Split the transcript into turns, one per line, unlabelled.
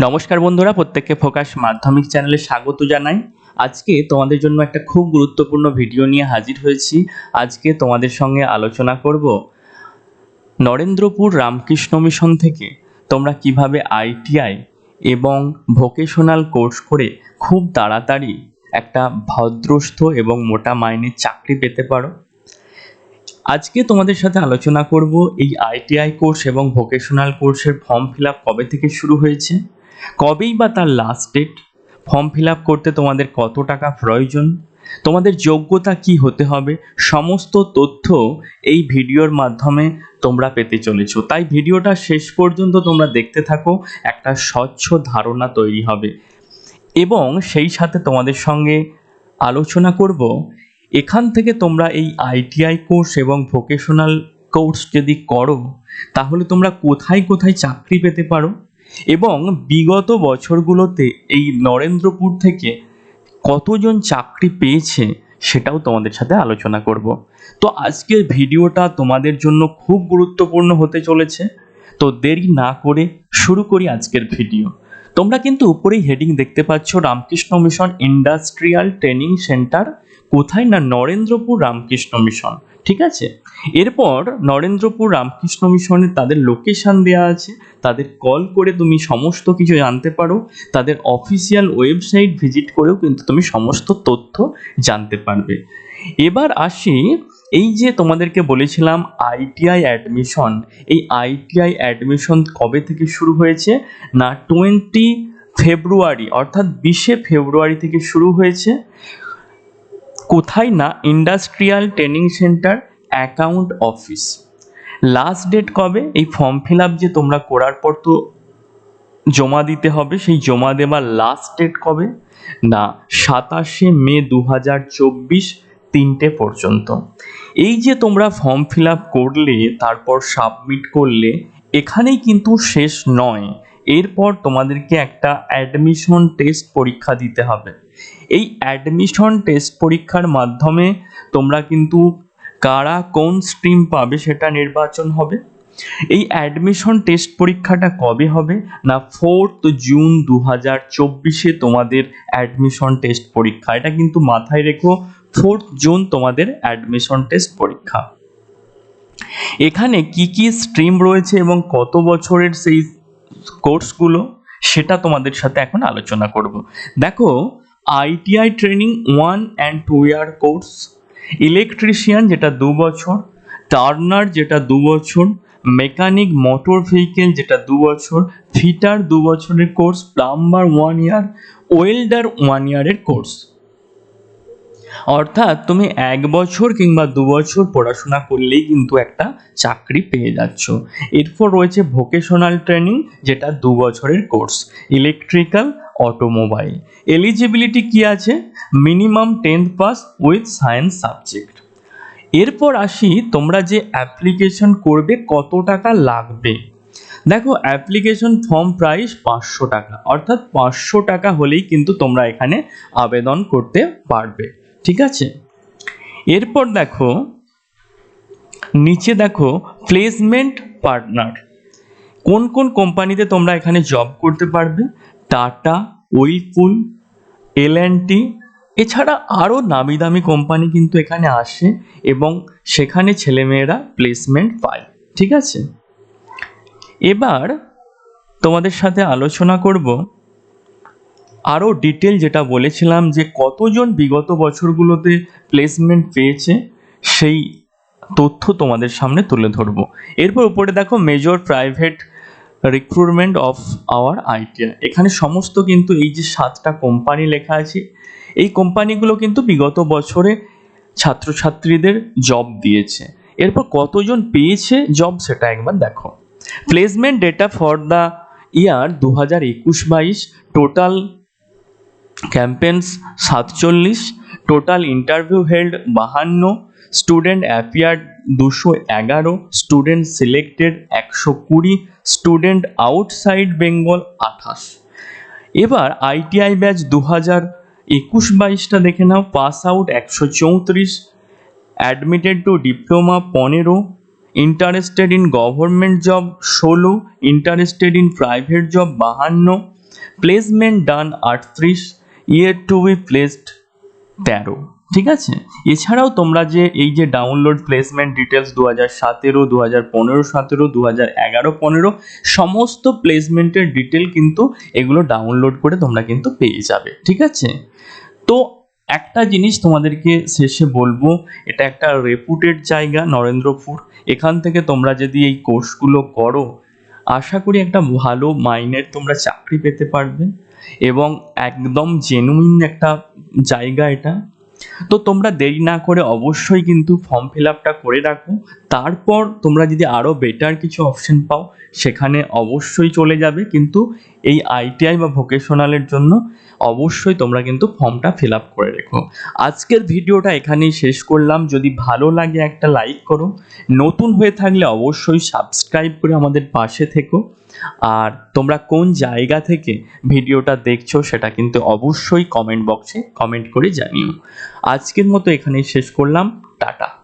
নমস্কার বন্ধুরা, প্রত্যেককে ফোকাস মাধ্যমিক চ্যানেলে স্বাগত জানাই। আজকে তোমাদের জন্য একটা খুব গুরুত্বপূর্ণ ভিডিও নিয়ে হাজির হয়েছি। আজকে তোমাদের সঙ্গে আলোচনা করব নরেন্দ্রপুর রামকৃষ্ণ মিশন থেকে তোমরা কীভাবে আইটিআই এবং ভোকেশনাল কোর্স করে খুব তাড়াতাড়ি একটা ভদ্রস্থ এবং মোটা মাইনের চাকরি পেতে পারো। আজকে তোমাদের সাথে আলোচনা করব এই আইটিআই কোর্স এবং ভোকেশনাল কোর্সের ফর্ম ফিল কবে থেকে শুরু হয়েছে। কবেই বা তার last date form fill up করতে তোমাদের কত টাকা প্রয়োজন? তোমাদের যোগ্যতা কি হতে হবে? সমস্ত তথ্য এই ভিডিওর মাধ্যমে তোমরা পেতে চলেছো। তাই ভিডিওটা শেষ পর্যন্ত তোমরা দেখতে থাকো, একটা স্বচ্ছ ধারণা তৈরি হবে। এবং সেই সাথে তোমাদের সঙ্গে আলোচনা করব, এখান থেকে তোমরা এই আইটিআই কোর্স এবং ভোকেশনাল কোর্স যদি করো, তাহলে তোমরা কোথায় কোথায় চাকরি পেতে পারো? এবং বিগত বছরগুলোতে এই নরেন্দ্রপুর থেকে কতজন চাকরি পেয়েছে সেটাও তোমাদের সাথে আলোচনা করব। তো আজকের ভিডিওটা তোমাদের জন্য খুব গুরুত্বপূর্ণ হতে চলেছে। তো দেরি না করে শুরু করি আজকের ভিডিও। তোমরা কিন্তু উপরেই হেডিং দেখতে পাচ্ছ Ramakrishna Mission Industrial Training Centre কোথায় না নরেন্দ্রপুর রামকৃষ্ণ মিশন ঠিক আছে? এরপর নরেন্দ্রপুর রামকৃষ্ণ মিশনে তাদের লোকেশন দেওয়া আছে, তাদের কল করে তুমি সমস্ত কিছু জানতে পারো, তাদের অফিসিয়াল ওয়েবসাইট ভিজিট করেও কিন্তু তুমি সমস্ত তথ্য জানতে পারবে। এবার আসি এই যে তোমাদেরকে বলেছিলাম আইটিআই অ্যাডমিশন এই আইটিআই অ্যাডমিশন কবে থেকে শুরু হয়েছে? না টোয়েন্টি ফেব্রুয়ারি অর্থাৎ বিশে ফেব্রুয়ারি থেকে শুরু হয়েছে। কোথায় না industrial training centre account office last date কবে? এই ফর্ম ফিল আপ যে তোমরা করার পর তো জমা দিতে হবে, সেই জমা দেওয়ার লাস্ট ডেট কবে? না, সাতাশে মে দু হাজার চব্বিশ তিনটে পর্যন্ত। এই যে তোমরা ফর্ম ফিল আপ করলে, তারপর সাবমিট করলে, এখানেই কিন্তু শেষ নয়। এরপর তোমাদেরকে একটা অ্যাডমিশন টেস্ট পরীক্ষা দিতে হবে। এই অ্যাডমিশন টেস্ট পরীক্ষার মাধ্যমে তোমরা কিন্তু কারা কোন স্ট্রিম পাবে সেটা নির্বাচন হবে। এই অ্যাডমিশন টেস্ট পরীক্ষাটা কবে হবে? না ফোর্থ জুন দু হাজার চব্বিশে তোমাদের অ্যাডমিশন টেস্ট পরীক্ষা। এটা কিন্তু মাথায় রেখো ফোর্থ জুন তোমাদের অ্যাডমিশন টেস্ট পরীক্ষা। এখানে কি কি স্ট্রিম রয়েছে এবং কত বছরের সেই কোর্সগুলো সেটা তোমাদের সাথে এখন আলোচনা করব। দেখো ITI training one and two year course electrician যেটা দু বছর টার্নার যেটা দু বছর মেকানিক মোটর ভেহিকেল যেটা দু বছর ফিটার দু বছরের course plumber one year welder one ইয়ারের কোর্স অর্থাৎ তুমি এক বছর কিংবা দু বছর পড়াশোনা করলেই কিন্তু একটা চাকরি পেয়ে যাচ্ছ। এরপর রয়েছে ভোকেশনাল ট্রেনিং যেটা দু বছরের কোর্স ইলেকট্রিক্যাল অটোমোবাইল এলিজিবিলিটি কি আছে? Minimum tenth pass with science subject এরপর আসি, তোমরা যে অ্যাপ্লিকেশন করবে, কত টাকা লাগবে? দেখো অ্যাপ্লিকেশন ফর্ম প্রাইস পাঁচশো টাকা। অর্থাৎ পাঁচশো টাকা হলেই কিন্তু তোমরা এখানে আবেদন করতে পারবে। ঠিক আছে? এরপর দেখো, নিচে দেখো প্লেসমেন্ট পার্টনার কোন কোন কোম্পানিতে তোমরা এখানে জব করতে পারবে? টাটা উইলপুল এল অ্যান্ড টি এছাড়া আরও নামি দামি কোম্পানি কিন্তু এখানে আসে এবং সেখানে ছেলেমেয়েরা প্লেসমেন্ট পায়, ঠিক আছে? এবার তোমাদের সাথে আলোচনা করব আরও ডিটেল যেটা বলেছিলাম যে কতজন বিগত বছরগুলোতে প্লেসমেন্ট পেয়েছে, সেই তথ্য তোমাদের সামনে তুলে ধরবো। এরপর উপরে দেখো major private recruitment of our ITI এখানে সমস্ত কিন্তু এই যে সাতটা কোম্পানি লেখা আছে, এই কোম্পানিগুলো কিন্তু বিগত বছরে ছাত্রছাত্রীদের জব দিয়েছে। এরপর কতজন পেয়েছে জব সেটা একবার দেখো। Placement data for the year দু হাজার একুশ বাইশ টোটাল ক্যাম্পেন্স সাতচল্লিশ, টোটাল ইন্টারভিউ হেল্ড বাহান্ন, স্টুডেন্ট অ্যাপিয়ার্ড দুশো এগারো, স্টুডেন্ট সিলেক্টেড একশো কুড়ি, স্টুডেন্ট আউটসাইড বেঙ্গল আঠাশ। এবার আইটিআই ব্যাচ দু হাজার একুশ বাইশটা দেখে নাও, পাস আউট একশো চৌত্রিশ, অ্যাডমিটেড টু ডিপ্লোমা পনেরো, ইন্টারেস্টেড ইন গভর্নমেন্ট জব ষোলো, ইন্টারেস্টেড ইন প্রাইভেট জব বাহান্ন, প্লেসমেন্ট ডান আটত্রিশ ইয়ার টু বি প্লেসড তেরো, ঠিক আছে? এছাড়াও তোমরা যে এই যে ডাউনলোড প্লেসমেন্ট ডিটেলস দু হাজার সতেরো দু হাজার পনেরো, সতেরো দু হাজার এগারো, পনেরো, সমস্ত প্লেসমেন্টের ডিটেল কিন্তু এগুলো ডাউনলোড করে তোমরা কিন্তু পেয়ে যাবে, ঠিক আছে? তো একটা জিনিস তোমাদেরকে শেষে বলব, এটা একটা রেপুটেড জায়গা নরেন্দ্রপুর। এখান থেকে তোমরা যদি এই কোর্সগুলো করো, আশা করি একটা ভালো মাইনের তোমরা চাকরি পেতে পারবে। এবং একদম জেনুইন একটা জায়গা এটা। তো তোমরা দেরি না করে অবশ্যই কিন্তু ফর্ম ফিল করে রাখো। তারপর তোমরা যদি আরও বেটার কিছু অপশন পাও, সেখানে অবশ্যই চলে যাবে। কিন্তু এই আইটিআই বা ভোকেশনালের জন্য অবশ্যই তোমরা কিন্তু ফর্মটা ফিল আপ করে রেখো। আজকের ভিডিওটা এখানেই শেষ করলাম। যদি ভালো লাগে একটা লাইক করো। নতুন হয়ে থাকলে অবশ্যই সাবস্ক্রাইব করে আমাদের পাশে থেকো। আর তোমরা কোন জায়গা থেকে ভিডিওটা দেখছ, সেটা কিন্তু অবশ্যই কমেন্ট বক্সে কমেন্ট করে জানিও। আজকের মতো এখানেই শেষ করলাম। টাটা।